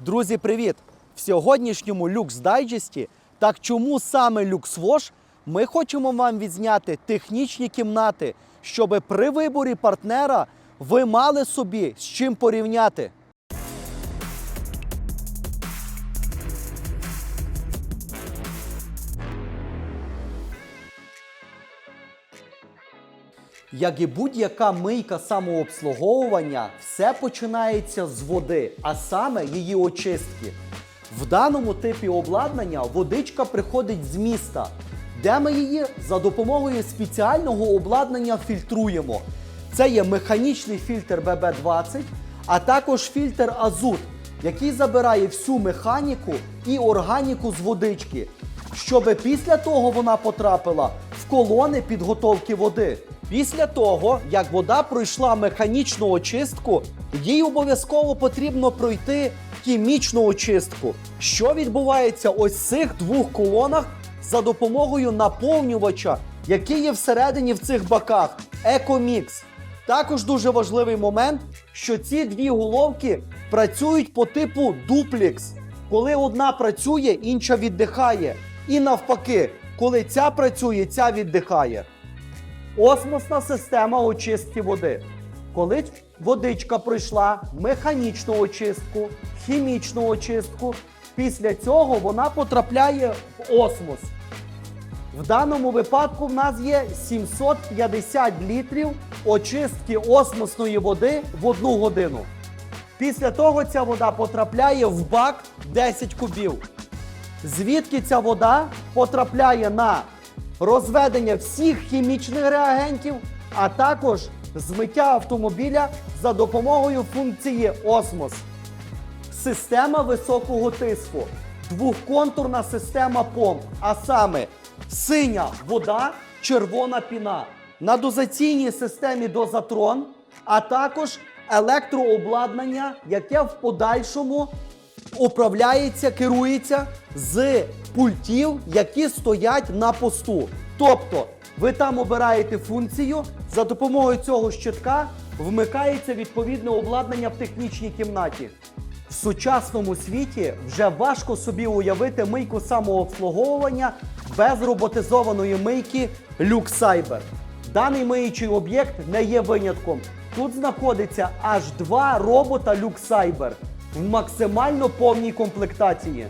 Друзі, привіт! В сьогоднішньому Люкс Дайджесті, так чому саме LuxWash, ми хочемо вам відзняти технічні кімнати, щоб при виборі партнера ви мали собі з чим порівняти. Як і будь-яка мийка самообслуговування, все починається з води, а саме її очистки. В даному типі обладнання водичка приходить з міста, де ми її за допомогою спеціального обладнання фільтруємо. Це є механічний фільтр ББ-20, а також фільтр Азут, який забирає всю механіку і органіку з водички, щоб після того вона потрапила в колони підготовки води. Після того, як вода пройшла механічну очистку, їй обов'язково потрібно пройти хімічну очистку, що відбувається ось цих двох колонах за допомогою наповнювача, який є всередині в цих баках Екомікс. Також дуже важливий момент, що ці дві головки працюють по типу дуплікс. Коли одна працює, інша віддихає. І навпаки, коли ця працює, ця віддихає. Осмосна система очистки води. Коли водичка пройшла механічну очистку, хімічну очистку, після цього вона потрапляє в осмос. В даному випадку в нас є 750 літрів очистки осмосної води в одну годину. Після того ця вода потрапляє в бак 10 кубів. Звідки ця вода потрапляє на розведення всіх хімічних реагентів, а також змиття автомобіля за допомогою функції осмос. Система високого тиску, двохконтурна система помп, а саме синя вода, червона піна. На дозаційній системі дозатрон, а також електрообладнання, яке в подальшому управляється, керується з пультів, які стоять на посту. Тобто, ви там обираєте функцію, за допомогою цього щитка вмикається відповідне обладнання в технічній кімнаті. В сучасному світі вже важко собі уявити мийку самообслуговування без роботизованої мийки LuxCyber. Даний миючий об'єкт не є винятком. Тут знаходиться аж два робота LuxCyber в максимально повній комплектації.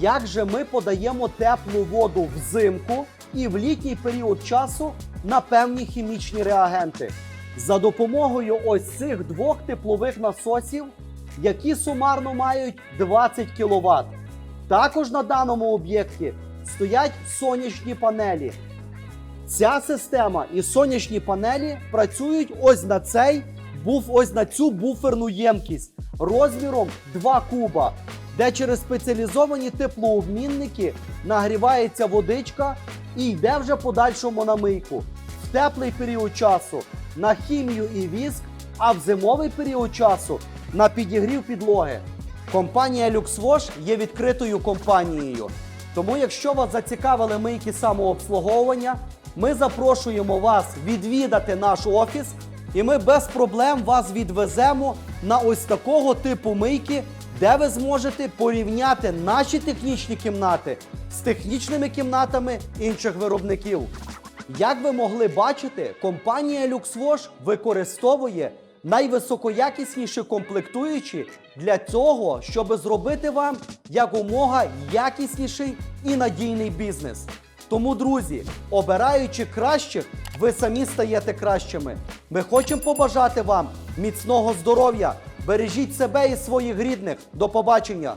Як же ми подаємо теплу воду взимку і в літній період часу на певні хімічні реагенти? За допомогою ось цих двох теплових насосів, які сумарно мають 20 кВт. Також на даному об'єкті стоять сонячні панелі. Ця система і сонячні панелі працюють ось на цей був ось на цю буферну ємкість розміром 2 куба, де через спеціалізовані теплообмінники нагрівається водичка і йде вже подальшому на мийку. В теплий період часу на хімію і віск, а в зимовий період часу на підігрів підлоги. Компанія LuxWash є відкритою компанією. Тому, якщо вас зацікавили мийки самообслуговування, ми запрошуємо вас відвідати наш офіс, і ми без проблем вас відвеземо на ось такого типу мийки, де ви зможете порівняти наші технічні кімнати з технічними кімнатами інших виробників. Як ви могли бачити, компанія LuxWash використовує найвисокоякісніші комплектуючі для цього, щоб зробити вам якомога якісніший і надійний бізнес. Тому, друзі, обираючи кращих, ви самі стаєте кращими. Ми хочемо побажати вам міцного здоров'я. Бережіть себе і своїх рідних. До побачення!